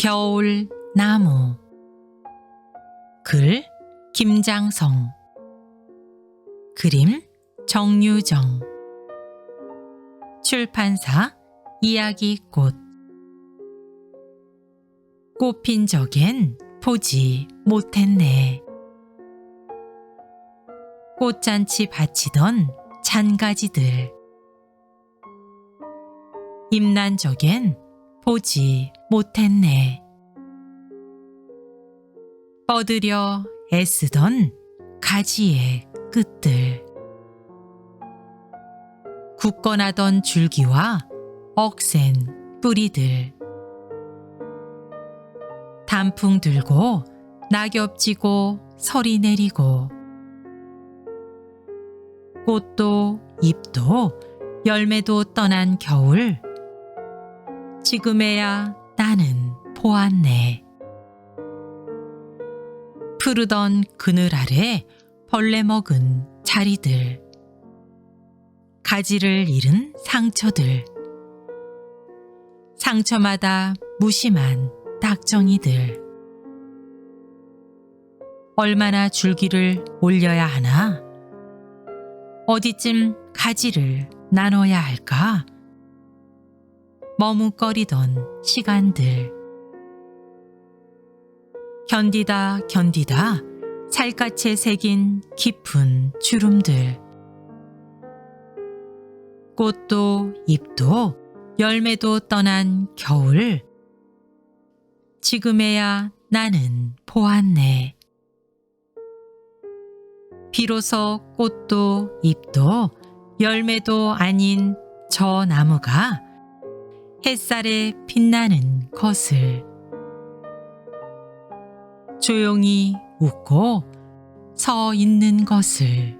겨울 나무. 글 김장성. 그림 정유정. 출판사 이야기꽃. 꽃핀 적엔 보지 못했네. 꽃잔치 바치던 잔가지들. 임난 적엔 보지 못했네. 뻗으려 애쓰던 가지의 끝들. 굳건하던 줄기와 억센 뿌리들. 단풍 들고 낙엽 지고 서리 내리고 꽃도 잎도 열매도 떠난 겨울 지금에야 나는 보았네. 푸르던 그늘 아래 벌레 먹은 자리들. 가지를 잃은 상처들. 상처마다 무심한 딱정이들. 얼마나 줄기를 올려야 하나? 어디쯤 가지를 나눠야 할까? 머뭇거리던 시간들. 견디다 견디다 살갗에 새긴 깊은 주름들. 꽃도 잎도 열매도 떠난 겨울. 지금에야 나는 보았네. 비로소 꽃도 잎도 열매도 아닌 저 나무가 햇살에 빛나는 것을. 조용히 웃고 서 있는 것을